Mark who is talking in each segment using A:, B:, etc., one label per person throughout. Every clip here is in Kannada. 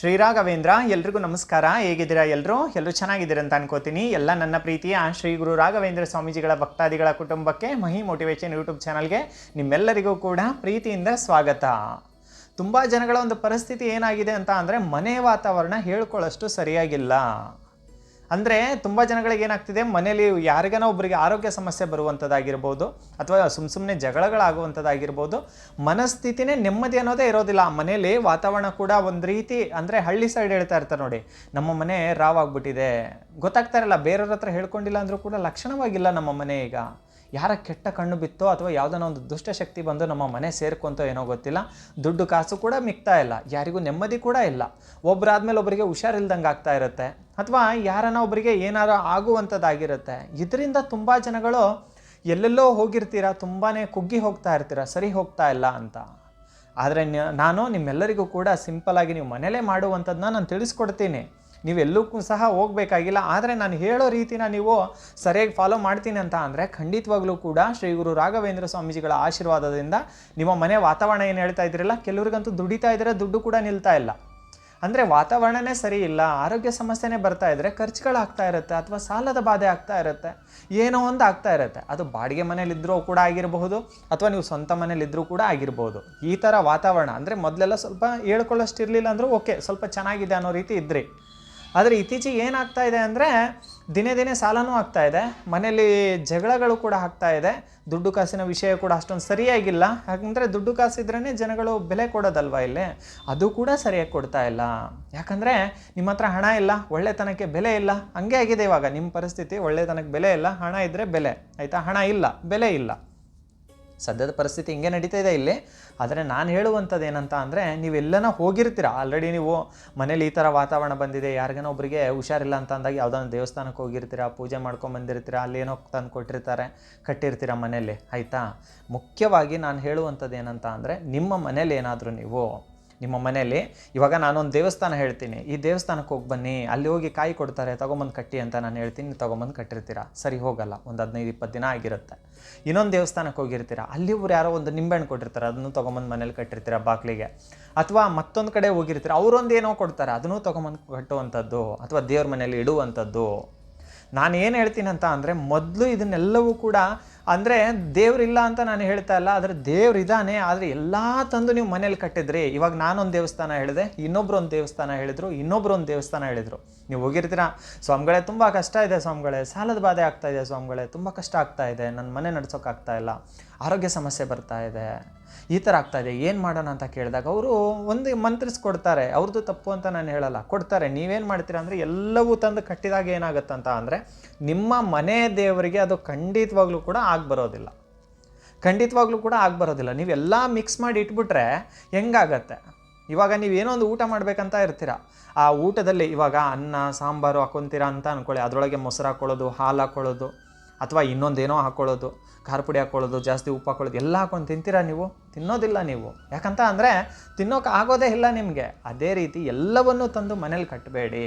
A: ಶ್ರೀರಾಘವೇಂದ್ರ, ಎಲ್ರಿಗೂ ನಮಸ್ಕಾರ. ಹೇಗಿದ್ದೀರಾ ಎಲ್ಲರೂ ಎಲ್ಲರೂ ಚೆನ್ನಾಗಿದ್ದೀರಾ ಅಂತ ಅನ್ಕೋತೀನಿ. ಎಲ್ಲ ನನ್ನ ಪ್ರೀತಿಯ ಶ್ರೀ ಗುರು ರಾಘವೇಂದ್ರ ಸ್ವಾಮೀಜಿಗಳ ಭಕ್ತಾದಿಗಳ ಕುಟುಂಬಕ್ಕೆ ಮಹಿ ಮೋಟಿವೇಶನ್ ಯೂಟ್ಯೂಬ್ ಚಾನಲ್ಗೆ ನಿಮ್ಮೆಲ್ಲರಿಗೂ ಕೂಡ ಪ್ರೀತಿಯಿಂದ ಸ್ವಾಗತ. ತುಂಬ ಜನಗಳ ಒಂದು ಪರಿಸ್ಥಿತಿ ಏನಾಗಿದೆ ಅಂತ ಅಂದರೆ ಮನೆ ವಾತಾವರಣ ಹೇಳ್ಕೊಳ್ಳೋಷ್ಟು ಸರಿಯಾಗಿಲ್ಲ. ಅಂದರೆ ತುಂಬ ಜನಗಳಿಗೆ ಏನಾಗ್ತಿದೆ ಮನೇಲಿ ಯಾರಿಗಾನ ಒಬ್ಬರಿಗೆ ಆರೋಗ್ಯ ಸಮಸ್ಯೆ ಬರುವಂಥದ್ದಾಗಿರ್ಬೋದು ಅಥವಾ ಸುಮ್ಮ ಸುಮ್ಮನೆ ಜಗಳಗಳಾಗುವಂಥದ್ದಾಗಿರ್ಬೋದು ಮನಸ್ಥಿತಿನೇ ನೆಮ್ಮದಿ ಅನ್ನೋದೇ ಇರೋದಿಲ್ಲ. ಮನೇಲಿ ವಾತಾವರಣ ಕೂಡ ಒಂದು ರೀತಿ ಅಂದರೆ ಹಳ್ಳಿ ಸೈಡ್ ಹೇಳ್ತಾ ಇರ್ತಾರೆ ನೋಡಿ, ನಮ್ಮ ಮನೆ ರಾವ್ ಆಗ್ಬಿಟ್ಟಿದೆ ಗೊತ್ತಾಗ್ತಾ ಇರಲ್ಲ, ಬೇರೆಯವ್ರ ಹತ್ರ ಹೇಳ್ಕೊಂಡಿಲ್ಲ ಅಂದರೂ ಕೂಡ ಲಕ್ಷಣವಾಗಿಲ್ಲ ನಮ್ಮ ಮನೆ ಈಗ. ಯಾರ ಕೆಟ್ಟ ಕಣ್ಣು ಬಿತ್ತೋ ಅಥವಾ ಯಾವುದನ್ನ ಒಂದು ದುಷ್ಟಶಕ್ತಿ ಬಂದು ನಮ್ಮ ಮನೆ ಸೇರ್ಕೊಂತೋ ಏನೋ ಗೊತ್ತಿಲ್ಲ. ದುಡ್ಡು ಕಾಸು ಕೂಡ ಮಿಗ್ತಾ ಇಲ್ಲ. ಯಾರಿಗೂ ನೆಮ್ಮದಿ ಕೂಡ ಇಲ್ಲ. ಒಬ್ಬರಾದ್ಮೇಲೆ ಒಬ್ಬರಿಗೆ ಹುಷಾರಿಲ್ದಂಗೆ ಆಗ್ತಾ ಇರುತ್ತೆ. ಅಥವಾ ಯಾರನ್ನ ಒಬ್ಬರಿಗೆ ಏನಾರು ಆಗುವಂಥದ್ದಾಗಿರುತ್ತೆ ಇದರಿಂದ ತುಂಬ ಜನಗಳು ಎಲ್ಲೆಲ್ಲೋ ಹೋಗಿರ್ತೀರಾ ತುಂಬಾ ಕುಗ್ಗಿ ಹೋಗ್ತಾ ಇರ್ತೀರಾ, ಸರಿ ಹೋಗ್ತಾ ಇಲ್ಲ ಅಂತ. ಆದರೆ ನಾನು ನಿಮ್ಮೆಲ್ಲರಿಗೂ ಕೂಡ ಸಿಂಪಲಾಗಿ ನೀವು ಮನೇಲೇ ಮಾಡುವಂಥದ್ದನ್ನ ನಾನು ತಿಳಿಸ್ಕೊಡ್ತೀನಿ. ನೀವೆಲ್ಲಕ್ಕೂ ಸಹ ಹೋಗಬೇಕಾಗಿಲ್ಲ. ಆದರೆ ನಾನು ಹೇಳೋ ರೀತಿನ ನೀವು ಸರಿಯಾಗಿ ಫಾಲೋ ಮಾಡ್ತೀನಿ ಅಂತ ಅಂದರೆ ಖಂಡಿತವಾಗ್ಲೂ ಕೂಡ ಶ್ರೀ ಗುರು ರಾಘವೇಂದ್ರ ಸ್ವಾಮೀಜಿಗಳ ಆಶೀರ್ವಾದದಿಂದ ನಿಮ್ಮ ಮನೆ ವಾತಾವರಣ ಏನು ಹೇಳ್ತಾ ಇದ್ದೀರಲ್ಲ, ಕೆಲವ್ರಿಗಂತೂ ದುಡಿತಾ ಇದ್ದರೆ ದುಡ್ಡು ಕೂಡ ನಿಲ್ತಾ ಇಲ್ಲ. ಅಂದರೆ ವಾತಾವರಣನೇ ಸರಿ ಇಲ್ಲ, ಆರೋಗ್ಯ ಸಮಸ್ಯೆನೇ ಬರ್ತಾ ಇದ್ದರೆ ಖರ್ಚುಗಳಾಗ್ತಾ ಇರುತ್ತೆ ಅಥವಾ ಸಾಲದ ಬಾಧೆ ಆಗ್ತಾ ಇರುತ್ತೆ, ಏನೋ ಒಂದು ಆಗ್ತಾ ಇರುತ್ತೆ. ಅದು ಬಾಡಿಗೆ ಮನೇಲಿದ್ದರೂ ಕೂಡ ಆಗಿರಬಹುದು ಅಥವಾ ನೀವು ಸ್ವಂತ ಮನೇಲಿದ್ದರೂ ಕೂಡ ಆಗಿರ್ಬೋದು ಈ ಥರ ವಾತಾವರಣ ಅಂದರೆ ಮೊದಲೆಲ್ಲ ಸ್ವಲ್ಪ ಹೇಳ್ಕೊಳ್ಳೋಷ್ಟು ಇರಲಿಲ್ಲ ಅಂದರೂ ಓಕೆ, ಸ್ವಲ್ಪ ಚೆನ್ನಾಗಿದೆ ಅನ್ನೋ ರೀತಿ ಇದ್ರಿ. ಆದರೆ ಇತ್ತೀಚೆಗೆ ಏನಾಗ್ತಾ ಇದೆ ಅಂದರೆ ದಿನೇ ದಿನೇ ಸಾಲನೂ ಆಗ್ತಾ ಇದೆ. ಮನೆಯಲ್ಲಿ ಜಗಳಗಳು ಕೂಡ ಆಗ್ತಾ ಇದೆ. ದುಡ್ಡು ಕಾಸಿನ ವಿಷಯ ಕೂಡ ಅಷ್ಟೊಂದು ಸರಿಯಾಗಿಲ್ಲ. ಯಾಕಂದರೆ ದುಡ್ಡು ಕಾಸಿದ್ರೇ ಜನಗಳು ಬೆಲೆ ಕೊಡೋದಲ್ವಾ ಇಲ್ಲಿ? ಅದು ಕೂಡ ಸರಿಯಾಗಿ ಕೊಡ್ತಾ ಇಲ್ಲ. ಯಾಕಂದರೆ ನಿಮ್ಮ ಹತ್ರ ಹಣ ಇಲ್ಲ, ಒಳ್ಳೆತನಕ್ಕೆ ಬೆಲೆ ಇಲ್ಲ. ಹಂಗೆ ಆಗಿದೆ ಇವಾಗ. ನಿಮ್ಮ ಪರಿಸ್ಥಿತಿ ಒಳ್ಳೆತನಕ್ಕೆ ಬೆಲೆ ಇಲ್ಲ, ಹಣ ಇದ್ದರೆ ಬೆಲೆ. ಆಯಿತಾ? ಹಣ ಇಲ್ಲ, ಬೆಲೆ ಇಲ್ಲ. ಸದ್ಯದ ಪರಿಸ್ಥಿತಿ ಹಿಂಗೆ ನಡೀತಾ ಇದೆ ಇಲ್ಲಿ. ಆದರೆ ನಾನು ಹೇಳುವಂಥದ್ದು ಏನಂತ ಅಂದರೆ, ನೀವೆಲ್ಲನ ಹೋಗಿರ್ತೀರ? ಆಲ್ರೆಡಿ ನೀವು ಮನೇಲಿ ಈ ಥರ ವಾತಾವರಣ ಬಂದಿದೆ, ಯಾರಿಗೇನ ಒಬ್ಬರಿಗೆ ಹುಷಾರಿಲ್ಲ ಅಂತ ಅಂದಾಗ ಯಾವುದೋ ಒಂದು ದೇವಸ್ಥಾನಕ್ಕೆ ಹೋಗಿರ್ತೀರ, ಪೂಜೆ ಮಾಡ್ಕೊಂಡು ಬಂದಿರ್ತೀರ ಅಲ್ಲಿ ಏನೋ ತಂದು ಕೊಟ್ಟಿರ್ತಾರೆ, ಕಟ್ಟಿರ್ತೀರ ಮನೇಲಿ ಆಯಿತಾ? ಮುಖ್ಯವಾಗಿ ನಾನು ಹೇಳುವಂಥದ್ದು ಏನಂತ ಅಂದರೆ, ನಿಮ್ಮ ಮನೇಲಿ ಏನಾದರೂ ನೀವು ನಿಮ್ಮ ಮನೆಯಲ್ಲಿ. ಇವಾಗ ನಾನೊಂದು ದೇವಸ್ಥಾನ ಹೇಳ್ತೀನಿ. ಈ ದೇವಸ್ಥಾನಕ್ಕೆ ಹೋಗಿ ಬನ್ನಿ. ಅಲ್ಲಿ ಹೋಗಿ ಕಾಯಿ ಕೊಡ್ತಾರೆ, ತೊಗೊಂಬಂದು ಕಟ್ಟಿ ಅಂತ ನಾನು ಹೇಳ್ತೀನಿ ತೊಗೊಂಬಂದು ಕಟ್ಟಿರ್ತೀರಾ? ಸರಿ, ಹೋಗಲ್ಲ. ಒಂದು ಹದಿನೈದು ಇಪ್ಪತ್ತು ದಿನ ಆಗಿರುತ್ತೆ. ಇನ್ನೊಂದು ದೇವಸ್ಥಾನಕ್ಕೆ ಹೋಗಿರ್ತೀರ? ಅಲ್ಲಿ ಇವ್ರು ಯಾರೋ ಒಂದು ನಿಂಬೆಹಣ್ಣು ಕೊಟ್ಟಿರ್ತಾರೆ, ಅದನ್ನು ತೊಗೊಂಬಂದು ಮನೇಲಿ ಕಟ್ಟಿರ್ತೀರ ಬಾಗಿಲಿಗೆ ಅಥವಾ ಮತ್ತೊಂದು ಕಡೆ ಹೋಗಿರ್ತೀರ? ಅವರೊಂದು ಏನೋ ಕೊಡ್ತಾರೆ, ಅದನ್ನು ತೊಗೊಂಬಂದು ಕಟ್ಟುವಂಥದ್ದು, ಅಥವಾ ದೇವ್ರ ಮನೇಲಿ ಇಡುವಂಥದ್ದು. ನಾನು ಏನು ಹೇಳ್ತೀನಿ ಅಂತ ಅಂದರೆ, ಮೊದಲು ಇದನ್ನೆಲ್ಲವೂ ಕೂಡ ಅಂದರೆ ದೇವ್ರಿಲ್ಲ ಅಂತ ನಾನು ಹೇಳ್ತಾ ಇಲ್ಲ, ಆದರೆ ದೇವ್ರು ಇದ್ದಾನೆ ಆದರೆ ಎಲ್ಲ ತಂದು ನೀವು ಮನೇಲಿ ಕಟ್ಟಿದ್ರಿ. ಇವಾಗ ನಾನೊಂದು ದೇವಸ್ಥಾನ ಹೇಳಿದೆ ಇನ್ನೊಬ್ರು ಒಂದು ದೇವಸ್ಥಾನ ಹೇಳಿದ್ರು ಇನ್ನೊಬ್ರು ಒಂದು ದೇವಸ್ಥಾನ ಹೇಳಿದ್ರು. ನೀವು ಹೋಗಿರ್ತೀರಾ? ಸ್ವಾಮಿಗಳೇ, ತುಂಬ ಕಷ್ಟ ಇದೆ ಸ್ವಾಮಿಗಳೇ, ಸಾಲದ ಬಾಧೆ ಆಗ್ತಾ ಇದೆ ಸ್ವಾಮಿಗಳೇ, ತುಂಬ ಕಷ್ಟ ಆಗ್ತಾ ಇದೆ ನನ್ನ ಮನೆ ನಡ್ಸೋಕ್ಕಾಗ್ತಾ ಇಲ್ಲ, ಆರೋಗ್ಯ ಸಮಸ್ಯೆ ಬರ್ತಾ ಇದೆ. ಈ ಥರ ಆಗ್ತಾಯಿದೆ ಏನು ಮಾಡೋಣ ಅಂತ ಕೇಳಿದಾಗ ಅವರು ಒಂದು ಮಂತ್ರಿಸ್ಕೊಡ್ತಾರೆ ಅವ್ರದ್ದು ತಪ್ಪು ಅಂತ ನಾನು ಹೇಳಲ್ಲ, ಕೊಡ್ತಾರೆ, ನೀವೇನು ಮಾಡ್ತೀರಾ ಅಂದರೆ ಎಲ್ಲವೂ ತಂದು ಕಟ್ಟಿದಾಗ ಏನಾಗುತ್ತಂತ ಅಂದರೆ ನಿಮ್ಮ ಮನೆ ದೇವರಿಗೆ ಅದು ಖಂಡಿತವಾಗ್ಲೂ ಕೂಡ ಆಗ್ಬರೋದಿಲ್ಲ ಖಂಡಿತವಾಗ್ಲೂ ಕೂಡ ಆಗ್ಬರೋದಿಲ್ಲ ನೀವೆಲ್ಲ ಮಿಕ್ಸ್ ಮಾಡಿ ಇಟ್ಬಿಟ್ರೆ ಹೆಂಗಾಗತ್ತೆ? ಇವಾಗ ನೀವೇನೋ ಒಂದು ಊಟ ಮಾಡಬೇಕಂತ ಇರ್ತೀರ? ಆ ಊಟದಲ್ಲಿ ಇವಾಗ ಅನ್ನ, ಸಾಂಬಾರು ಹಾಕೊತೀರಾ ಅಂತ ಅಂದ್ಕೊಳ್ಳಿ ಅದರೊಳಗೆ ಮೊಸರು ಹಾಕೊಳ್ಳೋದು, ಹಾಲು ಹಾಕ್ಕೊಳ್ಳೋದು ಅಥವಾ ಇನ್ನೊಂದೇನೋ ಹಾಕ್ಕೊಳ್ಳೋದು ಖಾರ ಪುಡಿ ಹಾಕ್ಕೊಳ್ಳೋದು ಜಾಸ್ತಿ ಉಪ್ಪು ಹಾಕ್ಕೊಳ್ಳೋದು ಎಲ್ಲ ಹಾಕೊಂಡು ತಿಂತೀರಾ ನೀವು? ತಿನ್ನೋದಿಲ್ಲ ನೀವು. ಯಾಕಂತ ಅಂದರೆ ತಿನ್ನೋಕೆ ಆಗೋದೇ ಇಲ್ಲ ನಿಮಗೆ. ಅದೇ ರೀತಿ ಎಲ್ಲವನ್ನೂ ತಂದು ಮನೇಲಿ ಕಟ್ಟಬೇಡಿ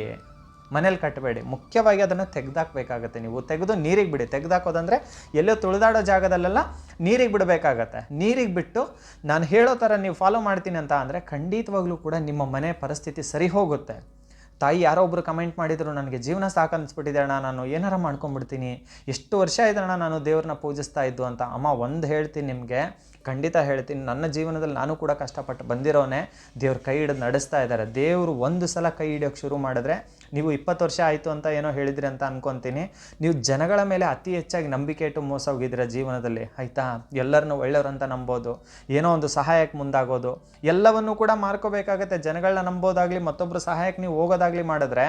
A: ಮನೇಲಿ ಕಟ್ಟಬೇಡಿ ಮುಖ್ಯವಾಗಿ ಅದನ್ನು ತೆಗೆದಾಕಬೇಕಾಗತ್ತೆ ನೀವು. ತೆಗೆದು ನೀರಿಗೆ ಬಿಡಿ. ತೆಗೆದಾಕೋದಂದರೆ ಎಲ್ಲೋ ತುಳಿದಾಡೋ ಜಾಗದಲ್ಲೆಲ್ಲ ನೀರಿಗೆ ಬಿಡಬೇಕಾಗತ್ತೆ. ನೀರಿಗೆ ಬಿಟ್ಟು ನಾನು ಹೇಳೋ ಥರ ನೀವು ಫಾಲೋ ಮಾಡ್ತೀನಿ ಅಂತ ಅಂದರೆ ಖಂಡಿತವಾಗ್ಲೂ ಕೂಡ ನಿಮ್ಮ ಮನೆ ಪರಿಸ್ಥಿತಿ ಸರಿ ಹೋಗುತ್ತೆ. ತಾಯಿ ಯಾರೋ ಒಬ್ಬರು ಕಮೆಂಟ್ ಮಾಡಿದರು, ನನಗೆ ಜೀವನ ಸಾಕು ಅಣ್ಣ, ನಾನು ಏನಾರ ಮಾಡ್ಕೊಂಡ್ಬಿಡ್ತೀನಿ. ಎಷ್ಟು ವರ್ಷ ಇದೆ ನಾನು ದೇವ್ರನ್ನ ಪೂಜಿಸ್ತಾ ಇದ್ದು ಅಂತ. ಅಮ್ಮ ಒಂದು ಹೇಳ್ತೀನಿ ನಿಮಗೆ. ಖಂಡಿತ ಹೇಳ್ತೀನಿ, ನನ್ನ ಜೀವನದಲ್ಲಿ ನಾನು ಕೂಡ ಕಷ್ಟಪಟ್ಟು ಬಂದಿರೋನೆ, ದೇವ್ರ ಕೈ ಹಿಡಿದು ನಡೆಸ್ತಾ ಇದ್ದಾರೆ. ದೇವರು ಒಂದು ಸಲ ಕೈ ಹಿಡಿಯೋಕ್ಕೆ ಶುರು ಮಾಡಿದ್ರೆ ನೀವು ಇಪ್ಪತ್ತು ವರ್ಷ ಆಯಿತು ಅಂತ ಏನೋ ಹೇಳಿದ್ರಿ ಅಂತ ಅನ್ಕೊತೀನಿ. ನೀವು ಜನಗಳ ಮೇಲೆ ಅತಿ ಹೆಚ್ಚಾಗಿ ನಂಬಿಕೆ ಇಟ್ಟು ಮೋಸ ಹೋಗಿದ್ದೀರ ಜೀವನದಲ್ಲಿ? ಆಯಿತಾ? ಎಲ್ಲರನ್ನೂ ಒಳ್ಳೆಯವ್ರಂತ ನಂಬೋದು. ಏನೋ ಒಂದು ಸಹಾಯಕ್ಕೆ ಮುಂದಾಗೋದು. ಎಲ್ಲವನ್ನೂ ಕೂಡ ಮಾರ್ಕೋಬೇಕಾಗತ್ತೆ. ಜನಗಳನ್ನ ನಂಬೋದಾಗಲಿ ಮತ್ತೊಬ್ಬರು ಸಹಾಯಕ್ಕೆ ನೀವು ಹೋಗೋದಾಗಲಿ ಮಾಡಿದ್ರೆ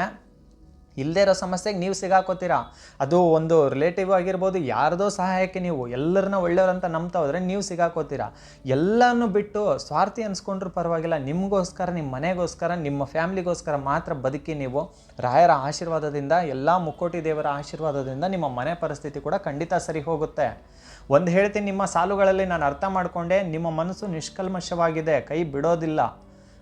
A: ಇಲ್ಲದೇ ಇರೋ ಸಮಸ್ಯೆಗೆ ನೀವು ಸಿಗಾಕೋತೀರಾ? ಅದು ಒಂದು ರಿಲೇಟಿವ್ ಆಗಿರ್ಬೋದು, ಯಾರದೋ ಸಹಾಯಕ್ಕೆ ನೀವು ಎಲ್ಲರನ್ನ ಒಳ್ಳೆಯವ್ರಂತ ನಂಬ್ತಾ ಹೋದರೆ ನೀವು ಸಿಗಾಕೋತೀರಾ? ಎಲ್ಲನೂ ಬಿಟ್ಟು ಸ್ವಾರ್ಥಿ ಅನ್ಸ್ಕೊಂಡ್ರೂ ಪರವಾಗಿಲ್ಲ, ನಿಮಗೋಸ್ಕರ ನಿಮ್ಮ ಮನೆಗೋಸ್ಕರ, ನಿಮ್ಮ ಫ್ಯಾಮ್ಲಿಗೋಸ್ಕರ ಮಾತ್ರ ಬದುಕಿ ನೀವು ರಾಯರ ಆಶೀರ್ವಾದದಿಂದ, ಎಲ್ಲ ಮುಕ್ಕೋಟಿ ದೇವರ ಆಶೀರ್ವಾದದಿಂದ ನಿಮ್ಮ ಮನೆ ಪರಿಸ್ಥಿತಿ ಕೂಡ ಖಂಡಿತ ಸರಿ ಹೋಗುತ್ತೆ. ಒಂದು ಹೇಳ್ತೀನಿ, ನಿಮ್ಮ ಸಾಲುಗಳಲ್ಲಿ ನಾನು ಅರ್ಥ ಮಾಡಿಕೊಂಡೆ, ನಿಮ್ಮ ಮನಸ್ಸು ನಿಷ್ಕಲ್ಮಶವಾಗಿದೆ, ಕೈ ಬಿಡೋದಿಲ್ಲ.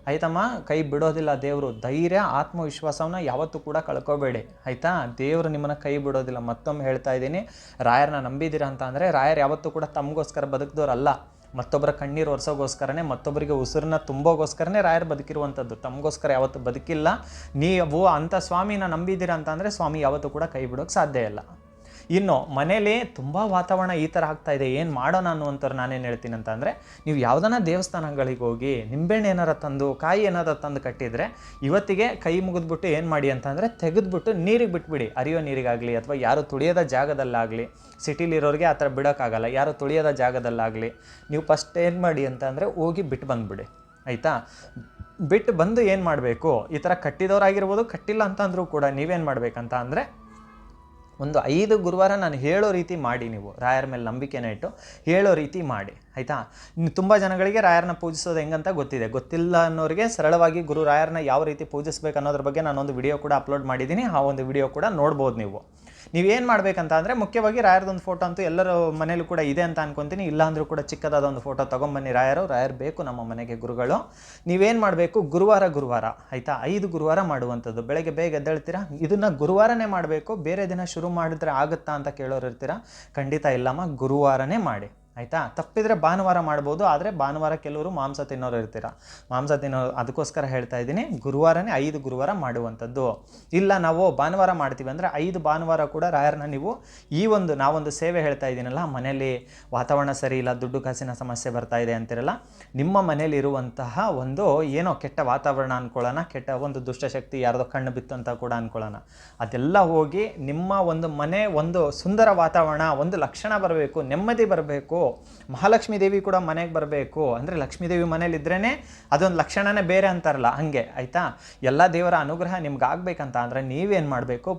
A: ಆಯ್ತಮ್ಮ? ಕೈ ಬಿಡೋದಿಲ್ಲ ದೇವರು. ಧೈರ್ಯ, ಆತ್ಮವಿಶ್ವಾಸವನ್ನ ಯಾವತ್ತೂ ಕೂಡ ಕಳ್ಕೊಬೇಡಿ. ಆಯ್ತಾ? ದೇವರು ನಿಮ್ಮನ್ನ ಕೈ ಬಿಡೋದಿಲ್ಲ. ಮತ್ತೊಮ್ಮೆ ಹೇಳ್ತಾ ಇದ್ದೀನಿ. ರಾಯರನ್ನ ನಂಬಿದ್ದೀರಾ ಅಂತ ಅಂದರೆ, ರಾಯರ್ ಯಾವತ್ತೂ ಕೂಡ ತಮಗೋಸ್ಕರ ಬದುಕಿದವ್ರಲ್ಲ ಮತ್ತೊಬ್ಬರ ಕಣ್ಣೀರು ಒರೆಸೋಗೋಸ್ಕರನೇ, ಮತ್ತೊಬ್ಬರಿಗೆ ಉಸಿರನ್ನ ತುಂಬೋಗೋಸ್ಕರನೇ ರಾಯರು ಬದುಕಿರುವಂಥದ್ದು ತಮಗೋಸ್ಕರ ಯಾವತ್ತು ಬದುಕಿಲ್ಲ. ನೀವು ಅಂಥ ಸ್ವಾಮಿನ ನಂಬಿದ್ದೀರಾ ಅಂತಂದರೆ ಸ್ವಾಮಿ ಯಾವತ್ತೂ ಕೂಡ ಕೈ ಬಿಡೋಕ್ಕೆ ಸಾಧ್ಯ ಇಲ್ಲ. ಇನ್ನು ಮನೇಲಿ ತುಂಬ ವಾತಾವರಣ ಈ ಥರ ಆಗ್ತಾ ಇದೆ, ಏನು ಮಾಡೋಣ ಅನ್ನುವಂಥವ್ರು ನಾನೇನು ಹೇಳ್ತೀನಿ ಅಂತ ಅಂದರೆ, ನೀವು ಯಾವುದನ್ನ ದೇವಸ್ಥಾನಗಳಿಗೆ ಹೋಗಿ ನಿಂಬೆಹಣ್ಣು ಏನಾರ ತಂದು, ಕಾಯಿ ಏನಾರ ತಂದು ಕಟ್ಟಿದರೆ, ಇವತ್ತಿಗೆ ಕೈ ಮುಗಿದ್ಬಿಟ್ಟು ಏನು ಮಾಡಿ ಅಂತಂದರೆ ತೆಗೆದ್ಬಿಟ್ಟು ನೀರಿಗೆ ಬಿಟ್ಬಿಡಿ. ಅರಿಯೋ ನೀರಿಗಾಗಲಿ ಅಥವಾ ಯಾರು ತುಳಿಯೋದ ಜಾಗದಲ್ಲಾಗಲಿ, ಸಿಟಿಲಿರೋರಿಗೆ ಆ ಥರ ಬಿಡೋಕ್ಕಾಗಲ್ಲ, ಯಾರು ತುಳಿಯೋದ ಜಾಗದಲ್ಲಾಗಲಿ, ನೀವು ಫಸ್ಟ್ ಏನು ಮಾಡಿ ಅಂತ ಅಂದರೆ ಹೋಗಿ ಬಿಟ್ಟು ಬಂದುಬಿಡಿ. ಆಯಿತಾ? ಬಿಟ್ಟು ಬಂದು ಏನು ಮಾಡಬೇಕು? ಈ ಥರ ಕಟ್ಟಿದವರಾಗಿರ್ಬೋದು, ಕಟ್ಟಿಲ್ಲ ಅಂತಂದ್ರೂ ಕೂಡ ನೀವೇನು ಮಾಡಬೇಕಂತ ಅಂದರೆ ಒಂದು ಐದು ಗುರುವಾರ ನಾನು ಹೇಳೋ ರೀತಿ ಮಾಡಿ ನೀವು, ರಾಯರ ಮೇಲೆ ನಂಬಿಕೆನ ಇಟ್ಟು ಹೇಳೋ ರೀತಿ ಮಾಡಿ, ಆಯಿತಾ? ತುಂಬ ಜನಗಳಿಗೆ ರಾಯರನ್ನ ಪೂಜಿಸೋದು ಹೆಂಗಂತ ಗೊತ್ತಿದೆ. ಗೊತ್ತಿಲ್ಲ ಅನ್ನೋರಿಗೆ ಸರಳವಾಗಿ ಗುರು ರಾಯರನ್ನ ಯಾವ ರೀತಿ ಪೂಜಿಸ್ಬೇಕು ಅನ್ನೋದ್ರ ಬಗ್ಗೆ ನಾನೊಂದು ವಿಡಿಯೋ ಕೂಡ ಅಪ್ಲೋಡ್ ಮಾಡಿದ್ದೀನಿ. ಆ ಒಂದು ವಿಡಿಯೋ ಕೂಡ ನೋಡ್ಬೋದು ನೀವು. ನೀವೇನು ಮಾಡಬೇಕಂತ ಅಂದರೆ ಮುಖ್ಯವಾಗಿ ರಾಯರದೊಂದು ಫೋಟೋ ಅಂತೂ ಎಲ್ಲರ ಮನೇಲೂ ಕೂಡ ಇದೆ ಅಂತ ಅನ್ಕೊತೀನಿ. ಇಲ್ಲಾಂದರೂ ಕೂಡ ಚಿಕ್ಕದಾದ ಒಂದು ಫೋಟೋ ತೊಗೊಂಬನ್ನಿ ರಾಯರು. ರಾಯರ್ ಬೇಕು ನಮ್ಮ ಮನೆಗೆ ಗುರುಗಳು. ನೀವೇನು ಮಾಡಬೇಕು? ಗುರುವಾರ ಗುರುವಾರ, ಆಯಿತಾ? ಐದು ಗುರುವಾರ ಮಾಡುವಂಥದ್ದು. ಬೆಳಗ್ಗೆ ಬೇಗ ಎದ್ದೇಳ್ತೀರಾ? ಇದನ್ನು ಗುರುವಾರನೇ ಮಾಡಬೇಕು. ಬೇರೆ ದಿನ ಶುರು ಮಾಡಿದ್ರೆ ಆಗುತ್ತಾ ಅಂತ ಕೇಳೋರು ಇರ್ತೀರಾ ಖಂಡಿತ ಇಲ್ಲಮ್ಮ. ಗುರುವಾರನೇ ಮಾಡಿ. ಆಯಿತಾ? ತಪ್ಪಿದರೆ ಭಾನುವಾರ ಮಾಡ್ಬೋದು, ಆದರೆ ಭಾನುವಾರ ಕೆಲವರು ಮಾಂಸ ತಿನ್ನೋರು ಇರ್ತೀರ? ಮಾಂಸ ತಿನ್ನೋ ಅದಕ್ಕೋಸ್ಕರ ಹೇಳ್ತಾ ಇದ್ದೀನಿ, ಗುರುವಾರನೇ ಐದು ಗುರುವಾರ ಮಾಡುವಂಥದ್ದು. ಇಲ್ಲ, ನಾವು ಭಾನುವಾರ ಮಾಡ್ತೀವಿ ಅಂದರೆ ಐದು ಭಾನುವಾರ ಕೂಡ ರಾಯರನ್ನ ನೀವು ಈ ಒಂದು, ನಾವೊಂದು ಸೇವೆ ಹೇಳ್ತಾ ಇದ್ದೀನಲ್ಲ, ಮನೆಯಲ್ಲಿ ವಾತಾವರಣ ಸರಿ ಇಲ್ಲ, ದುಡ್ಡು ಕಾಸಿನ ಸಮಸ್ಯೆ ಬರ್ತಾ ಇದೆ ಅಂತಿರಲ್ಲ, ನಿಮ್ಮ ಮನೇಲಿ ಇರುವಂತಹ ಒಂದು ಏನೋ ಕೆಟ್ಟ ವಾತಾವರಣ ಅನ್ಕೊಳ್ಳೋಣ, ಕೆಟ್ಟ ಒಂದು ದುಷ್ಟಶಕ್ತಿ ಯಾರ್ದೋ ಕಣ್ಣು ಬಿತ್ತು ಅಂತ ಕೂಡ ಅನ್ಕೊಳ್ಳೋಣ. ಅದೆಲ್ಲ ಹೋಗಿ ನಿಮ್ಮ ಒಂದು ಮನೆ ಒಂದು ಸುಂದರ ವಾತಾವರಣ, ಒಂದು ಲಕ್ಷಣ ಬರಬೇಕು, ನೆಮ್ಮದಿ ಬರಬೇಕು ಮಹಾಲಕ್ಷ್ಮೀ ದೇವಿ ಕೂಡ ಮನೆಗೆ ಬರಬೇಕು. ಅಂದರೆ ಲಕ್ಷ್ಮೀ ದೇವಿ ಮನೇಲಿ ಇದ್ರೇ ಅದೊಂದು ಲಕ್ಷಣನೇ ಬೇರೆ ಅಂತಾರಲ್ಲ, ಹಾಗೆ, ಆಯಿತಾ? ಎಲ್ಲ ದೇವರ ಅನುಗ್ರಹ ನಿಮ್ಗೆ ಆಗ್ಬೇಕಂತ ಅಂದರೆ ನೀವೇನು ಮಾಡಬೇಕು?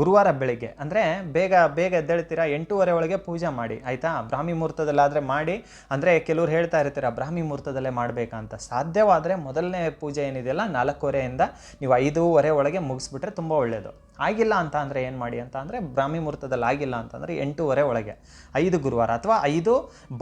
A: ಗುರುವಾರ ಬೆಳಿಗ್ಗೆ, ಅಂದರೆ ಬೇಗ ಬೇಗ ಎದ್ದೇಳ್ತೀರಾ? ಎಂಟೂವರೆ ಒಳಗೆ ಪೂಜೆ ಮಾಡಿ, ಆಯಿತಾ? ಬ್ರಾಹ್ಮಿ ಮುಹೂರ್ತದಲ್ಲಾದರೆ ಮಾಡಿ, ಅಂದರೆ ಕೆಲವ್ರು ಹೇಳ್ತಾ ಇರ್ತೀರ, ಬ್ರಾಹ್ಮಿ ಮುಹೂರ್ತದಲ್ಲೇ ಮಾಡಬೇಕಂತ ಸಾಧ್ಯವಾದರೆ ಮೊದಲನೇ ಪೂಜೆ ಏನಿದೆಯಲ್ಲ, ನಾಲ್ಕೂವರೆಯಿಂದ ನೀವು ಐದೂವರೆ ಒಳಗೆ ಮುಗಿಸ್ಬಿಟ್ರೆ ತುಂಬ ಒಳ್ಳೆಯದು ಆಗಿಲ್ಲ ಅಂತ ಅಂದರೆ ಏನು ಮಾಡಿ ಅಂತ ಅಂದರೆ ಬ್ರಾಹ್ಮಿ ಮುಹೂರ್ತದಲ್ಲಿ ಆಗಿಲ್ಲ ಅಂತಂದರೆ ಎಂಟೂವರೆ ಒಳಗೆ, ಐದು ಗುರುವಾರ ಅಥವಾ ಐದು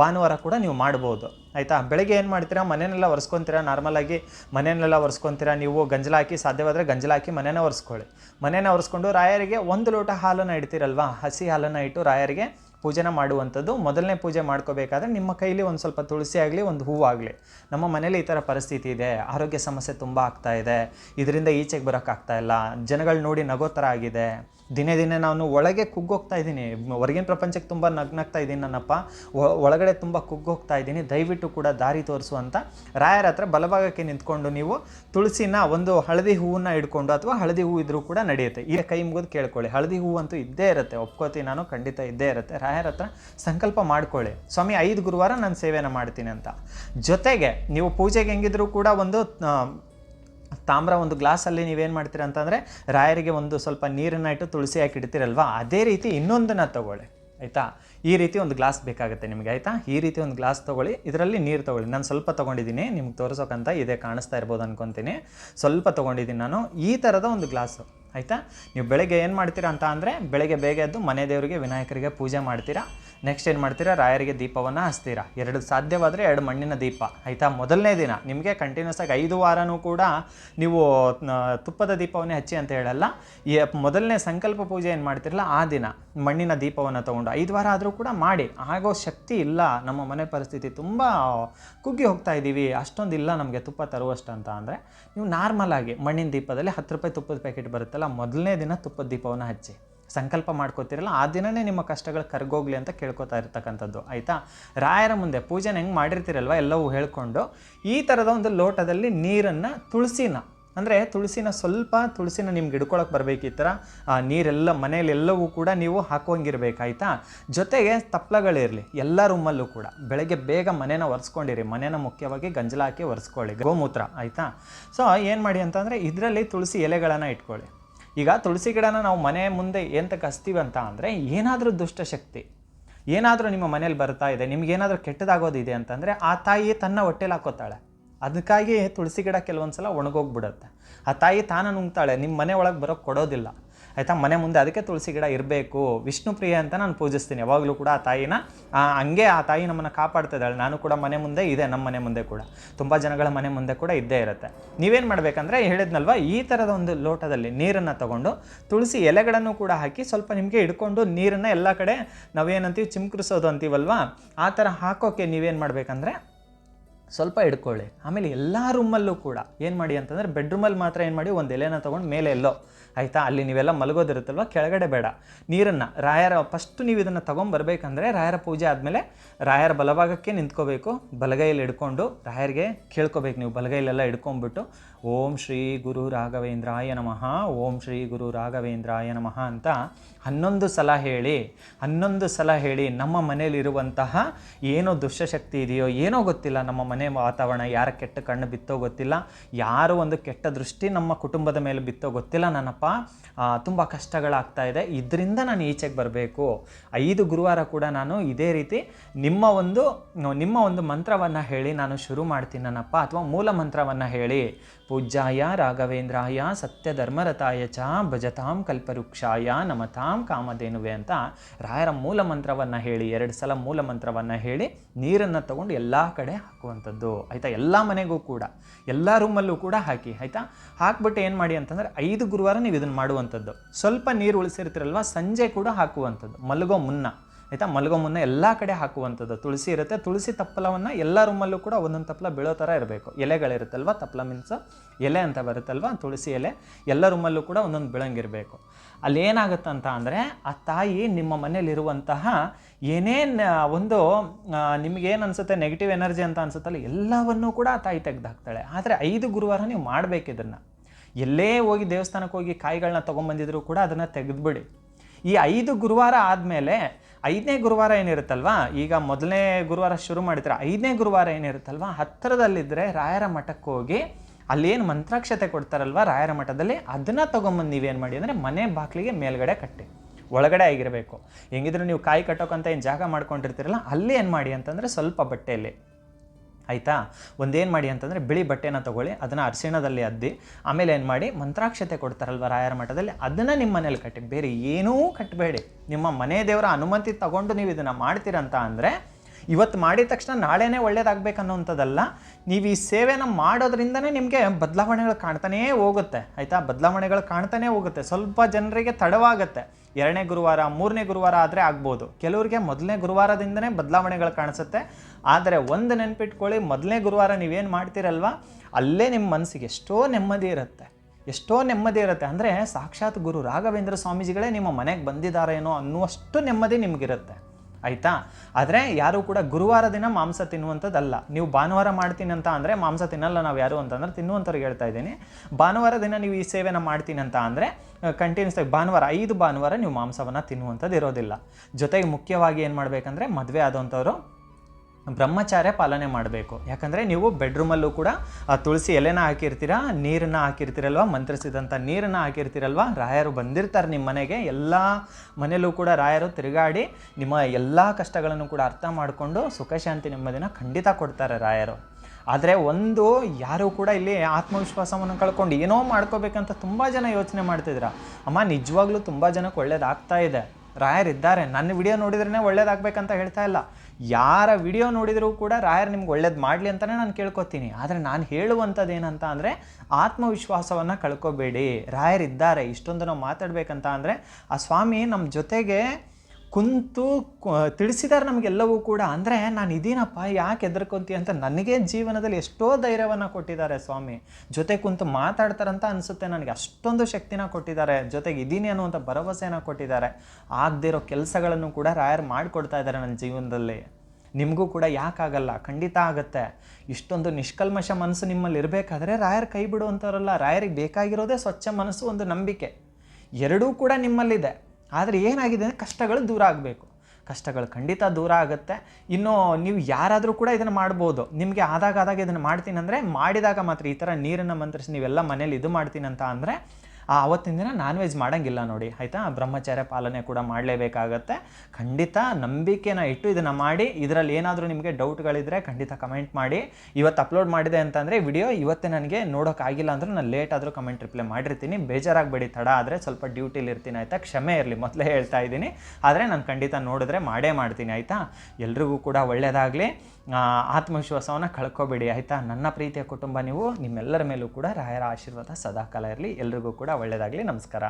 A: ಭಾನುವಾರ ಕೂಡ ನೀವು ಮಾಡ್ಬೋದು. ಆಯಿತಾ? ಬೆಳಗ್ಗೆ ಏನು ಮಾಡ್ತೀರಾ? ಮನೆಯನ್ನೆಲ್ಲ ಒರೆಸ್ಕೊತೀರಾ? ನಾರ್ಮಲಾಗಿ ಮನೆಯನ್ನೆಲ್ಲ ಒರೆಸ್ಕೊತೀರಾ? ನೀವು ಗಂಜಲ ಹಾಕಿ ಸಾಧ್ಯವಾದರೆ ಗಂಜಲ ಹಾಕಿ ಮನೇನ ಒರೆಸ್ಕೊಳ್ಳಿ. ಮನೇನ ಒರೆಸ್ಕೊಂಡು ರಾಯರಿಗೆ ಒಂದು ಲೋಟ ಹಾಲನ್ನು ಇಡ್ತೀರಲ್ವಾ? ಹಸಿ ಹಾಲನ್ನು ಇಟ್ಟು ರಾಯರಿಗೆ ಪೂಜೆನ ಮಾಡುವಂಥದ್ದು. ಮೊದಲನೇ ಪೂಜೆ ಮಾಡ್ಕೋಬೇಕಾದ್ರೆ ನಿಮ್ಮ ಕೈಲಿ ಒಂದು ಸ್ವಲ್ಪ ತುಳಸಿ ಆಗಲಿ, ಒಂದು ಹೂವಾಗಲಿ ನಮ್ಮ ಮನೇಲಿ ಈ ಥರ ಪರಿಸ್ಥಿತಿ ಇದೆ. ಆರೋಗ್ಯ ಸಮಸ್ಯೆ ತುಂಬ ಆಗ್ತಾ ಇದೆ. ಇದರಿಂದ ಈಚೆಗೆ ಬರೋಕ್ಕಾಗ್ತಾ ಇಲ್ಲ. ಜನಗಳು ನೋಡಿ ನಗೋ ಥರ ಆಗಿದೆ. ದಿನೇ ದಿನೇ ನಾನು ಒಳಗೆ ಕುಗ್ಗೋಗ್ತಾ ಇದ್ದೀನಿ. ಹೊರಗಿನ ಪ್ರಪಂಚಕ್ಕೆ ತುಂಬ ನಗ್ನಾಗ್ತಾ ಇದ್ದೀನಿ ನನ್ನಪ್ಪ. ಒಳಗಡೆ ತುಂಬ ಕುಗ್ಗೋಗ್ತಾ ಇದ್ದೀನಿ. ದಯವಿಟ್ಟು ಕೂಡ ದಾರಿ ತೋರಿಸು ಅಂತ ರಾಯರ ಹತ್ರ ಬಲಭಾಗಕ್ಕೆ ನಿಂತ್ಕೊಂಡು ನೀವು ತುಳಸಿನ ಒಂದು ಹಳದಿ ಹೂವನ್ನ ಇಡ್ಕೊಂಡು ಅಥವಾ ಹಳದಿ ಹೂವು ಇದ್ರೂ ಕೂಡ ನಡೆಯುತ್ತೆ. ಈಗ ಕೈ ಮುಗಿದು ಕೇಳ್ಕೊಳ್ಳಿ. ಹಳದಿ ಹೂವು ಅಂತೂ ಇದ್ದೇ ಇರುತ್ತೆ. ಒಪ್ಕೋತೀನಿ ನಾನು, ಖಂಡಿತ ಇದ್ದೇ ಇರುತ್ತೆ. ರಾಯರ ಹತ್ರ ಸಂಕಲ್ಪ ಮಾಡ್ಕೊಳ್ಳಿ. ಸ್ವಾಮಿ, ಐದು ಗುರುವಾರ ನಾನು ಸೇವೆಯನ್ನು ಮಾಡ್ತೀನಿ ಅಂತ. ಜೊತೆಗೆ ನೀವು ಪೂಜೆಗೆ ಹೆಂಗಿದ್ರು ಕೂಡ ಒಂದು ತಾಮ್ರ ಒಂದು ಗ್ಲಾಸಲ್ಲಿ ನೀವೇನು ಮಾಡ್ತೀರಾ ಅಂತಂದರೆ ರಾಯರಿಗೆ ಒಂದು ಸ್ವಲ್ಪ ನೀರನ್ನು ಇಟ್ಟು ತುಳಸಿ ಹಾಕಿ ಇಡ್ತೀರಲ್ವಾ? ಅದೇ ರೀತಿ ಇನ್ನೊಂದನ್ನು ತಗೊಳ್ಳಿ. ಆಯಿತಾ? ಈ ರೀತಿ ಒಂದು ಗ್ಲಾಸ್ ಬೇಕಾಗುತ್ತೆ ನಿಮಗೆ, ಆಯಿತಾ? ಈ ರೀತಿ ಒಂದು ಗ್ಲಾಸ್ ತೊಗೊಳ್ಳಿ. ಇದರಲ್ಲಿ ನೀರು ತೊಗೊಳ್ಳಿ. ನಾನು ಸ್ವಲ್ಪ ತೊಗೊಂಡಿದ್ದೀನಿ, ನಿಮ್ಗೆ ತೋರಿಸೋಕ್ಕಂತ ಇದೇ ಕಾಣಿಸ್ತಾ ಇರ್ಬೋದು ಅನ್ಕೊತೀನಿ. ಸ್ವಲ್ಪ ತೊಗೊಂಡಿದ್ದೀನಿ ನಾನು. ಈ ಥರದ ಒಂದು ಗ್ಲಾಸು. ಆಯಿತಾ? ನೀವು ಬೆಳಗ್ಗೆ ಏನು ಮಾಡ್ತೀರಾ ಅಂತ ಅಂದರೆ, ಬೆಳಗ್ಗೆ ಬೇಗ ಎದ್ದು ಮನೆ ದೇವರಿಗೆ, ವಿನಾಯಕರಿಗೆ ಪೂಜೆ ಮಾಡ್ತೀರಾ. ನೆಕ್ಸ್ಟ್ ಏನು ಮಾಡ್ತೀರಾ? ರಾಯರಿಗೆ ದೀಪವನ್ನು ಹಚ್ತೀರಾ. ಎರಡು ಸಾಧ್ಯವಾದರೆ ಎರಡು ಮಣ್ಣಿನ ದೀಪ. ಆಯಿತಾ? ಮೊದಲನೇ ದಿನ. ನಿಮಗೆ ಕಂಟಿನ್ಯೂಸ್ ಆಗಿ ಐದು ವಾರನೂ ಕೂಡ ನೀವು ತುಪ್ಪದ ದೀಪವನ್ನೇ ಹಚ್ಚಿ ಅಂತ ಹೇಳಲ್ಲ. ಈ ಮೊದಲನೇ ಸಂಕಲ್ಪ ಪೂಜೆ ಏನು ಮಾಡ್ತಿರಲ್ಲ, ಆ ದಿನ ಮಣ್ಣಿನ ದೀಪವನ್ನು ತೊಗೊಂಡು ಐದು ವಾರ ಆದರೂ ಕೂಡ ಮಾಡಿ. ಆಗೋ ಶಕ್ತಿ ಇಲ್ಲ. ನಮ್ಮ ಮನೆ ಪರಿಸ್ಥಿತಿ ತುಂಬ ಕುಗ್ಗಿ ಹೋಗ್ತಾ ಇದ್ದೀವಿ ಅಷ್ಟೊಂದು ಇಲ್ಲ ನಮಗೆ ತುಪ್ಪ ತರುವಷ್ಟು ಅಂತ ಅಂದರೆ, ನೀವು ನಾರ್ಮಲ್ ಆಗಿ ಮಣ್ಣಿನ ದೀಪದಲ್ಲಿ ಹತ್ತು ರೂಪಾಯಿ, ತುಪ್ಪದ ಪ್ಯಾಕೆಟ್ ಬರುತ್ತಲ್ಲ ಮೊದಲನೇ ದಿನ ತುಪ್ಪದ ದೀಪವನ್ನು ಹಚ್ಚಿ. ಸಂಕಲ್ಪ ಮಾಡ್ಕೋತಿರಲ್ಲ, ಆ ದಿನನೇ ನಿಮ್ಮ ಕಷ್ಟಗಳು ಕರ್ಗೋಗ್ಲಿ ಅಂತ ಕೇಳ್ಕೊತಾ ಇರ್ತಕ್ಕಂಥದ್ದು, ಆಯಿತಾ? ರಾಯರ ಮುಂದೆ ಪೂಜೆನ ಹೆಂಗೆ ಮಾಡಿರ್ತೀರಲ್ವ ಎಲ್ಲವೂ ಹೇಳ್ಕೊಂಡು, ಈ ಥರದ ಒಂದು ಲೋಟದಲ್ಲಿ ನೀರನ್ನು ತುಳಸಿನ, ಅಂದರೆ ತುಳಸಿನ ಸ್ವಲ್ಪ ತುಳಸಿನ ನಿಮ್ಗೆ ಹಿಡ್ಕೊಳಕ್ಕೆ ಬರಬೇಕು ಈ ನೀರೆಲ್ಲ ಮನೆಯಲ್ಲೆಲ್ಲವೂ ಕೂಡ ನೀವು ಹಾಕೋಂಗಿರ್ಬೇಕಾಯ್ತಾ ಜೊತೆಗೆ ತಪ್ಪಲಗಳಿರಲಿ ಎಲ್ಲ ರೂಮಲ್ಲೂ ಕೂಡ. ಬೆಳಗ್ಗೆ ಬೇಗ ಮನೇನ ಒರೆಸ್ಕೊಂಡಿರಿ, ಮನೇನ ಮುಖ್ಯವಾಗಿ ಗಂಜಲ ಹಾಕಿ ಒರೆಸ್ಕೊಳ್ಳಿ, ಗೋಮೂತ್ರ, ಆಯಿತಾ? ಸೊ ಏನು ಮಾಡಿ ಅಂತಂದರೆ ಇದರಲ್ಲಿ ತುಳಸಿ ಎಲೆಗಳನ್ನು ಇಟ್ಕೊಳ್ಳಿ. ಈಗ ತುಳಸಿ ಗಿಡನ ನಾವು ಮನೆ ಮುಂದೆ ಎಂತಕ್ಕೆ ಅಂತ ಅಂದರೆ ಏನಾದರೂ ದುಷ್ಟಶಕ್ತಿ ಏನಾದರೂ ನಿಮ್ಮ ಮನೇಲಿ ಬರ್ತಾ ಇದೆ, ನಿಮಗೇನಾದರೂ ಕೆಟ್ಟದಾಗೋದಿದೆ ಅಂತಂದರೆ ಆ ತಾಯಿ ತನ್ನ ಹೊಟ್ಟೆಲಿ ಹಾಕೋತಾಳೆ. ಅದಕ್ಕಾಗಿ ತುಳಸಿ ಗಿಡ ಕೆಲವೊಂದು ಸಲ ಒಣಗೋಗ್ಬಿಡುತ್ತೆ. ಆ ತಾಯಿ ತಾನ ನುಂಗ್ತಾಳೆ ನಿಮ್ಮ ಮನೆ ಒಳಗೆ ಬರೋಕ್ಕೆ ಕೊಡೋದಿಲ್ಲ. ಆಯಿತಾ? ಮನೆ ಮುಂದೆ ಅದಕ್ಕೆ ತುಳಸಿ ಗಿಡ ಇರಬೇಕು. ವಿಷ್ಣು ಪ್ರಿಯ ಅಂತ ನಾನು ಪೂಜಿಸ್ತೀನಿ. ಯಾವಾಗಲೂ ಕೂಡ ಆ ತಾಯಿನ ಹಂಗೆ ಆ ತಾಯಿ ನಮ್ಮನ್ನು ಕಾಪಾಡ್ತಿದ್ದಾಳೆ ನಾನು ಕೂಡ ಮನೆ ಮುಂದೆ ಇದೆ, ನಮ್ಮ ಮನೆ ಮುಂದೆ ಕೂಡ. ತುಂಬ ಜನಗಳ ಮನೆ ಮುಂದೆ ಕೂಡ ಇದ್ದೇ ಇರುತ್ತೆ. ನೀವೇನು ಮಾಡಬೇಕಂದ್ರೆ ಹೇಳಿದ್ನಲ್ವ, ಈ ಥರದ ಒಂದು ಲೋಟದಲ್ಲಿ ನೀರನ್ನು ತಗೊಂಡು ತುಳಸಿ ಎಲೆಗಳನ್ನು ಕೂಡ ಹಾಕಿ ಸ್ವಲ್ಪ ನಿಮಗೆ ಹಿಡ್ಕೊಂಡು ನೀರನ್ನು ಎಲ್ಲ ಕಡೆ ನಾವೇನಂತೀವಿ, ಚಿಮ್ಕರಿಸೋದು ಅಂತೀವಲ್ವ? ಆ ಥರ ಹಾಕೋಕ್ಕೆ ನೀವೇನು ಮಾಡಬೇಕಂದ್ರೆ ಸ್ವಲ್ಪ ಹಿಡ್ಕೊಳ್ಳಿ. ಆಮೇಲೆ ಎಲ್ಲ ರೂಮಲ್ಲೂ ಕೂಡ ಏನು ಮಾಡಿ ಅಂತಂದರೆ ಬೆಡ್ರೂಮಲ್ಲಿ ಮಾತ್ರ ಏನು ಮಾಡಿ, ಒಂದು ಎಲೆನ ತೊಗೊಂಡು ಮೇಲೆ ಎಲ್ಲೋ ಆಯಿತಾ? ಅಲ್ಲಿ ನೀವೆಲ್ಲ ಮಲಗೋದಿರುತ್ತಲ್ವ? ಕೆಳಗಡೆ ಬೇಡ. ನೀರನ್ನು, ರಾಯರ ಫಸ್ಟು ನೀವು ಇದನ್ನು ತೊಗೊಂಬರ್ಬೇಕಂದ್ರೆ ರಾಯರ ಪೂಜೆ ಆದಮೇಲೆ ರಾಯರ ಬಲಭಾಗಕ್ಕೆ ನಿಂತ್ಕೋಬೇಕು. ಬಲಗೈಯಲ್ಲಿ ಹಿಡ್ಕೊಂಡು ರಾಯರಿಗೆ ಕೇಳ್ಕೋಬೇಕು. ನೀವು ಬಲಗೈಲೆಲ್ಲ ಹಿಡ್ಕೊಂಡ್ಬಿಟ್ಟು, ಓಂ ಶ್ರೀ ಗುರು ರಾಘವೇಂದ್ರಾಯ ನಮಃ, ಓಂ ಶ್ರೀ ಗುರು ರಾಘವೇಂದ್ರಾಯ ನಮಃ ಅಂತ ಹನ್ನೊಂದು ಸಲ ಹೇಳಿ, ಹನ್ನೊಂದು ಸಲ ಹೇಳಿ ನಮ್ಮ ಮನೆಯಲ್ಲಿರುವಂತಹ ಏನೋ ದುಷ್ಟಶಕ್ತಿ ಇದೆಯೋ ಏನೋ ಗೊತ್ತಿಲ್ಲ, ನಮ್ಮ ಮನೆ ವಾತಾವರಣ ಯಾರ ಕೆಟ್ಟ ಕಣ್ಣು ಬಿತ್ತೋ ಗೊತ್ತಿಲ್ಲ, ಯಾರು ಒಂದು ಕೆಟ್ಟ ದೃಷ್ಟಿ ನಮ್ಮ ಕುಟುಂಬದ ಮೇಲೆ ಬಿತ್ತೋ ಗೊತ್ತಿಲ್ಲ ನನ್ನಪ್ಪ ತುಂಬ ಕಷ್ಟಗಳಾಗ್ತಾ ಇದೆ. ಇದರಿಂದ ನಾನು ಈಚೆಗೆ ಬರಬೇಕು. ಐದು ಗುರುವಾರ ಕೂಡ ನಾನು ಇದೇ ರೀತಿ ನಿಮ್ಮ ಒಂದು ನಿಮ್ಮ ಒಂದು ಮಂತ್ರವನ್ನು ಹೇಳಿ ನಾನು ಶುರು ಮಾಡ್ತೀನಿ ನನ್ನಪ್ಪ, ಅಥವಾ ಮೂಲ ಮಂತ್ರವನ್ನು ಹೇಳಿ. ಪೂಜ್ಯಾಯ ರಾಘವೇಂದ್ರಾಯ ಸತ್ಯಧರ್ಮರತಾಯ ಚ ಭಜತಾಂ ಕಲ್ಪವೃಕ್ಷಾಯ ನಮತಾಂ ಕಾಮಧೇನುವೆ ಅಂತ ರಾಯರ ಮೂಲ ಮಂತ್ರವನ್ನು ಹೇಳಿ, ಎರಡು ಸಲ ಮೂಲ ಮಂತ್ರವನ್ನು ಹೇಳಿ ನೀರನ್ನು ತಗೊಂಡು ಎಲ್ಲ ಕಡೆ ಹಾಕುವಂಥದ್ದು. ಆಯಿತಾ? ಎಲ್ಲ ಮನೆಗೂ ಕೂಡ, ಎಲ್ಲ ರೂಮಲ್ಲೂ ಕೂಡ ಹಾಕಿ, ಆಯಿತಾ? ಹಾಕ್ಬಿಟ್ಟು ಏನು ಮಾಡಿ ಅಂತಂದರೆ ಐದು ಗುರುವಾರ ನೀವು ಇದನ್ನು ಮಾಡುವಂಥದ್ದು. ಸ್ವಲ್ಪ ನೀರು ಉಳಿಸಿರ್ತಿರಲ್ವ? ಸಂಜೆ ಕೂಡ ಹಾಕುವಂಥದ್ದು, ಮಲಗೋ ಮುನ್ನ. ಆಯಿತಾ? ಮಲಗೋ ಮುನ್ನ ಎಲ್ಲ ಕಡೆ ಹಾಕುವಂಥದ್ದು. ತುಳಸಿ ಇರುತ್ತೆ. ತುಳಸಿ ತಪ್ಪಲವನ್ನು ಎಲ್ಲ ರೂಮಲ್ಲೂ ಕೂಡ ಒಂದೊಂದು ತಪ್ಪಲ ಬೀಳೋ ಥರ ಇರಬೇಕು. ಎಲೆಗಳಿರುತ್ತಲ್ವ? ತಪ್ಪಲ ಮೀನ್ಸ್ ಎಲೆ ಅಂತ ಬರುತ್ತಲ್ವ? ತುಳಸಿ ಎಲೆ. ಎಲ್ಲ ರೂಮಲ್ಲೂ ಕೂಡ ಒಂದೊಂದು ಬೆಳಂಗಿರಬೇಕು. ಅಲ್ಲಿ ಅಂತ ಅಂದರೆ ಆ ತಾಯಿ ನಿಮ್ಮ ಮನೆಯಲ್ಲಿರುವಂತಹ ಏನೇನು ಒಂದು ನಿಮಗೇನು ಅನಿಸುತ್ತೆ? ನೆಗೆಟಿವ್ ಎನರ್ಜಿ ಅಂತ ಅನಿಸುತ್ತಲ್ಲ, ಎಲ್ಲವನ್ನೂ ಕೂಡ ಆ ತಾಯಿ ತೆಗೆದಾಕ್ತಾಳೆ. ಆದರೆ ಐದು ಗುರುವಾರ ನೀವು ಮಾಡಬೇಕು ಇದನ್ನು ಎಲ್ಲೇ ಹೋಗಿ ದೇವಸ್ಥಾನಕ್ಕೆ ಹೋಗಿ ಕಾಯಿಗಳನ್ನ ತೊಗೊಂಬಂದಿದ್ರು ಕೂಡ ಅದನ್ನು ತೆಗೆದುಬಿಡಿ. ಈ ಐದು ಗುರುವಾರ ಆದಮೇಲೆ ಐದನೇ ಗುರುವಾರ ಏನಿರುತ್ತಲ್ವಾ? ಈಗ ಮೊದಲನೇ ಗುರುವಾರ ಶುರು ಮಾಡಿದ್ರೆ ಐದನೇ ಗುರುವಾರ ಏನಿರುತ್ತಲ್ವಾ? ಹತ್ತಿರದಲ್ಲಿದ್ದರೆ ರಾಯರ ಮಠಕ್ಕೆ ಹೋಗಿ ಅಲ್ಲೇನು ಮಂತ್ರಾಕ್ಷತೆ ಕೊಡ್ತಾರಲ್ವ ರಾಯರ ಮಠದಲ್ಲಿ? ಅದನ್ನು ತೊಗೊಂಬಂದು ನೀವೇನು ಮಾಡಿ ಅಂದರೆ ಮನೆ ಬಾಗಿಲಿಗೆ ಮೇಲ್ಗಡೆ ಕಟ್ಟಿ. ಒಳಗಡೆ ಆಗಿರಬೇಕು. ಹೆಂಗಿದ್ರೆ ನೀವು ಕಾಯಿ ಕಟ್ಟೋಕ್ಕಂತ ಏನು ಜಾಗ ಮಾಡ್ಕೊಂಡಿರ್ತೀರಲ್ಲ, ಅಲ್ಲಿ ಏನು ಮಾಡಿ ಅಂತಂದರೆ ಸ್ವಲ್ಪ ಬಟ್ಟೆಯಲ್ಲಿ. ಆಯಿತಾ? ಒಂದೇನು ಮಾಡಿ ಅಂತಂದರೆ ಬಿಳಿ ಬಟ್ಟೆನ ತೊಗೊಳ್ಳಿ, ಅದನ್ನು ಅರಿಶಿಣದಲ್ಲಿ ಅದ್ದಿ, ಆಮೇಲೆ ಏನು ಮಾಡಿ ಮಂತ್ರಾಕ್ಷತೆ ಕೊಡ್ತಾರಲ್ವ ರಾಯರ ಮಠದಲ್ಲಿ, ಅದನ್ನು ನಿಮ್ಮ ಮನೇಲಿ ಕಟ್ಟಿ, ಬೇರೆ ಏನೂ ಕಟ್ಟಬೇಡಿ ನಿಮ್ಮ ಮನೆ ದೇವರ ಅನುಮತಿ ತಗೊಂಡು ನೀವು ಇದನ್ನು ಮಾಡ್ತೀರಂತ ಅಂದರೆ, ಇವತ್ತು ಮಾಡಿದ ತಕ್ಷಣ ನಾಳೆನೇ ಒಳ್ಳೇದಾಗಬೇಕನ್ನುವಂಥದ್ದಲ್ಲ ನೀವು ಈ ಸೇವೆನ ಮಾಡೋದ್ರಿಂದನೇ ನಿಮಗೆ ಬದಲಾವಣೆಗಳು ಕಾಣ್ತಾನೇ ಹೋಗುತ್ತೆ. ಆಯಿತಾ? ಬದಲಾವಣೆಗಳು ಕಾಣ್ತಾನೇ ಹೋಗುತ್ತೆ. ಸ್ವಲ್ಪ ಜನರಿಗೆ ತಡವಾಗುತ್ತೆ. ಎರಡನೇ ಗುರುವಾರ, ಮೂರನೇ ಗುರುವಾರ ಆದರೆ ಆಗ್ಬೋದು. ಕೆಲವರಿಗೆ ಮೊದಲನೇ ಗುರುವಾರದಿಂದನೇ ಬದಲಾವಣೆಗಳು ಕಾಣಿಸುತ್ತೆ. ಆದರೆ ಒಂದು ನೆನ್ಪಿಟ್ಕೊಳ್ಳಿ, ಮೊದಲನೇ ಗುರುವಾರ ನೀವೇನು ಮಾಡ್ತೀರಲ್ವ? ಅಲ್ಲೇ ನಿಮ್ಮ ಮನಸ್ಸಿಗೆ ಎಷ್ಟೋ ನೆಮ್ಮದಿ ಇರುತ್ತೆ. ಎಷ್ಟೋ ನೆಮ್ಮದಿ ಇರುತ್ತೆ. ಅಂದರೆ ಸಾಕ್ಷಾತ್ ಗುರು ರಾಘವೇಂದ್ರ ಸ್ವಾಮೀಜಿಗಳೇ ನಿಮ್ಮ ಮನೆಗೆ ಬಂದಿದ್ದಾರೇನೋ ಅನ್ನುವಷ್ಟು ನೆಮ್ಮದಿ ನಿಮಗಿರುತ್ತೆ. ಆಯಿತಾ? ಆದರೆ ಯಾರು ಕೂಡ ಗುರುವಾರ ದಿನ ಮಾಂಸ ತಿನ್ನುವಂಥದ್ದಲ್ಲ. ನೀವು ಭಾನುವಾರ ಮಾಡ್ತೀನಿ ಅಂತ ಅಂದರೆ ಮಾಂಸ ತಿನ್ನಲ್ಲ ನಾವು ಯಾರು ಅಂತಂದ್ರೆ ತಿನ್ನುವಂಥವ್ರಿಗೆ ಹೇಳ್ತಾ ಇದ್ದೀನಿ. ಭಾನುವಾರ ದಿನ ನೀವು ಈ ಸೇವೆನ ಮಾಡ್ತೀನಿ ಅಂತ ಅಂದರೆ ಕಂಟಿನ್ಯೂಸ್ ಆಗಿ ಭಾನುವಾರ, ಐದು ಭಾನುವಾರ ನೀವು ಮಾಂಸವನ್ನು ತಿನ್ನುವಂಥದ್ದು ಇರೋದಿಲ್ಲ ಜೊತೆಗೆ ಮುಖ್ಯವಾಗಿ ಏನು ಮಾಡಬೇಕಂದ್ರೆ ಮದುವೆ ಆದಂಥವ್ರು ಬ್ರಹ್ಮಚಾರ್ಯ ಪಾಲನೆ ಮಾಡಬೇಕು. ಯಾಕಂದರೆ ನೀವು ಬೆಡ್ರೂಮಲ್ಲೂ ಕೂಡ, ಆ ತುಳಸಿ ಎಲೆನ ಹಾಕಿರ್ತೀರಾ, ನೀರನ್ನು ಹಾಕಿರ್ತೀರಲ್ವ ಮಂತ್ರಿಸಿದಂಥ ನೀರನ್ನು ಹಾಕಿರ್ತೀರಲ್ವ, ರಾಯರು ಬಂದಿರ್ತಾರೆ ನಿಮ್ಮ ಮನೆಗೆ, ಎಲ್ಲ ಮನೆಯಲ್ಲೂ ಕೂಡ ರಾಯರು ತಿರುಗಾಡಿ ನಿಮ್ಮ ಎಲ್ಲ ಕಷ್ಟಗಳನ್ನು ಕೂಡ ಅರ್ಥ ಮಾಡಿಕೊಂಡು ಸುಖಶಾಂತಿ ನೆಮ್ಮದಿನ ಖಂಡಿತ ಕೊಡ್ತಾರೆ ರಾಯರು. ಆದರೆ ಒಂದು ಯಾರೂ ಕೂಡ ಇಲ್ಲಿ ಆತ್ಮವಿಶ್ವಾಸವನ್ನು ಕಳ್ಕೊಂಡು ಏನೋ ಮಾಡ್ಕೋಬೇಕಂತ ತುಂಬ ಜನ ಯೋಚನೆ ಮಾಡ್ತಿದ್ರ ಅಮ್ಮ, ನಿಜವಾಗ್ಲೂ ತುಂಬ ಜನಕ್ಕೆ ಒಳ್ಳೇದಾಗ್ತಾ ಇದೆ. ರಾಯರಿದ್ದಾರೆ. ನನ್ನ ವಿಡಿಯೋ ನೋಡಿದ್ರೇ ಒಳ್ಳೇದಾಗಬೇಕಂತ ಹೇಳ್ತಾ ಇಲ್ಲ. ಯಾರ ವಿಡಿಯೋ ನೋಡಿದರೂ ಕೂಡ ರಾಯರ್ ನಿಮ್ಗೆ ಒಳ್ಳೇದು ಮಾಡಲಿ ಅಂತಲೇ ನಾನು ಕೇಳ್ಕೊತೀನಿ. ಆದರೆ ನಾನು ಹೇಳುವಂಥದ್ದು ಏನಂತ ಅಂದರೆ ಆತ್ಮವಿಶ್ವಾಸವನ್ನು ಕಳ್ಕೊಬೇಡಿ. ರಾಯರಿದ್ದಾರೆ ಇಷ್ಟೊಂದು ನಾವು ಮಾತಾಡಬೇಕಂತ ಅಂದರೆ ಆ ಸ್ವಾಮಿ ನಮ್ಮ ಜೊತೆಗೆ ಕುಂತು ತಿಳಿಸಿದ್ದಾರೆ ನಮಗೆಲ್ಲವೂ ಕೂಡ. ಅಂದರೆ ನಾನು ಇದೀನಪ್ಪ, ಯಾಕೆ ಹೆದರ್ಕೊಂತೀಯ ಅಂತ ನನಗೆ ಜೀವನದಲ್ಲಿ ಎಷ್ಟೋ ಧೈರ್ಯವನ್ನು ಕೊಟ್ಟಿದ್ದಾರೆ ಸ್ವಾಮಿ. ಜೊತೆ ಕುಂತು ಮಾತಾಡ್ತಾರಂತ ಅನಿಸುತ್ತೆ ನನಗೆ. ಅಷ್ಟೊಂದು ಶಕ್ತಿನ ಕೊಟ್ಟಿದ್ದಾರೆ. ಜೊತೆಗೆ ಇದೀನಿ ಅನ್ನುವಂಥ ಭರವಸೆಯನ್ನು ಕೊಟ್ಟಿದ್ದಾರೆ. ಆಗದಿರೋ ಕೆಲಸಗಳನ್ನು ಕೂಡ ರಾಯರು ಮಾಡಿಕೊಡ್ತಾ ಇದ್ದಾರೆ ನನ್ನ ಜೀವನದಲ್ಲಿ. ನಿಮಗೂ ಕೂಡ ಯಾಕಾಗಲ್ಲ ಖಂಡಿತ ಆಗುತ್ತೆ. ಇಷ್ಟೊಂದು ನಿಷ್ಕಲ್ಮಶ ಮನಸ್ಸು ನಿಮ್ಮಲ್ಲಿ ಇರಬೇಕಾದ್ರೆ ರಾಯರ್ ಕೈ ಬಿಡುವಂಥವ್ರಲ್ಲ ರಾಯರಿಗೆ ಬೇಕಾಗಿರೋದೇ ಸ್ವಚ್ಛ ಮನಸ್ಸು ಒಂದು ನಂಬಿಕೆ. ಎರಡೂ ಕೂಡ ನಿಮ್ಮಲ್ಲಿದೆ. ಆದರೆ ಏನಾಗಿದೆ? ಅಂದರೆ ಕಷ್ಟಗಳು ದೂರ ಆಗಬೇಕು. ಕಷ್ಟಗಳು ಖಂಡಿತ ದೂರ ಆಗುತ್ತೆ. ಇನ್ನು ನೀವು ಯಾರಾದರೂ ಕೂಡ ಇದನ್ನು ಮಾಡ್ಬೋದು. ನಿಮಗೆ ಆದಾಗ ಆದಾಗ ಇದನ್ನು ಮಾಡ್ತೀನಿ ಅಂದರೆ ಮಾಡಿದಾಗ ಮಾತ್ರ ಈ ಥರ ನೀರನ್ನು ಮಂತ್ರಿಸಿ ನೀವೆಲ್ಲ ಮನೇಲಿ ಇದು ಮಾಡ್ತೀನಿ ಅಂತ ಅಂದರೆ ಆ ಆವತ್ತಿನ ದಿನ ನಾನ್ ವೆಜ್ ಮಾಡೋಂಗಿಲ್ಲ ನೋಡಿ, ಆಯಿತಾ? ಬ್ರಹ್ಮಚರ್ಯ ಪಾಲನೆ ಕೂಡ ಮಾಡಲೇಬೇಕಾಗತ್ತೆ. ಖಂಡಿತ ನಂಬಿಕೆನ ಇಟ್ಟು ಇದನ್ನು ಮಾಡಿ, ಇದರಲ್ಲಿ ಏನಾದರೂ ನಿಮಗೆ ಡೌಟ್ಗಳಿದ್ರೆ ಖಂಡಿತ ಕಮೆಂಟ್ ಮಾಡಿ. ಇವತ್ತು ಅಪ್ಲೋಡ್ ಮಾಡಿದೆ ಅಂತಂದರೆ ವಿಡಿಯೋ ಇವತ್ತೇ ನನಗೆ ನೋಡೋಕ್ಕಾಗಿಲ್ಲ ಅಂದರೂ ನಾನು ಲೇಟ್ ಆದರೂ ಕಮೆಂಟ್ ರಿಪ್ಲೈ ಮಾಡಿರ್ತೀನಿ. ಬೇಜಾರಾಗಬೇಡಿ ತಡ, ಆದರೆ ಸ್ವಲ್ಪ ಡ್ಯೂಟಿಲಿ ಇರ್ತೀನಿ, ಆಯಿತಾ? ಕ್ಷಮೆ ಇರಲಿ, ಮೊದಲೇ ಹೇಳ್ತಾ ಇದ್ದೀನಿ. ಆದರೆ ನಾನು ಖಂಡಿತ ನೋಡಿದ್ರೆ ಮಾಡೇ ಮಾಡ್ತೀನಿ, ಆಯಿತಾ? ಎಲ್ರಿಗೂ ಕೂಡ ಒಳ್ಳೆಯದಾಗಲಿ ಆತ್ಮವಿಶ್ವಾಸವನ್ನು ಕಳ್ಕೊಬೇಡಿ, ಆಯಿತಾ? ನನ್ನ ಪ್ರೀತಿಯ ಕುಟುಂಬ ನೀವು, ನಿಮ್ಮೆಲ್ಲರ ಮೇಲೂ ಕೂಡ ರಾಯರ ಆಶೀರ್ವಾದ ಸದಾಕಾಲ ಇರಲಿ. ಎಲ್ರಿಗೂ ಕೂಡ ಒಳ್ಳೆಯದಾಗಲಿ. ನಮಸ್ಕಾರ.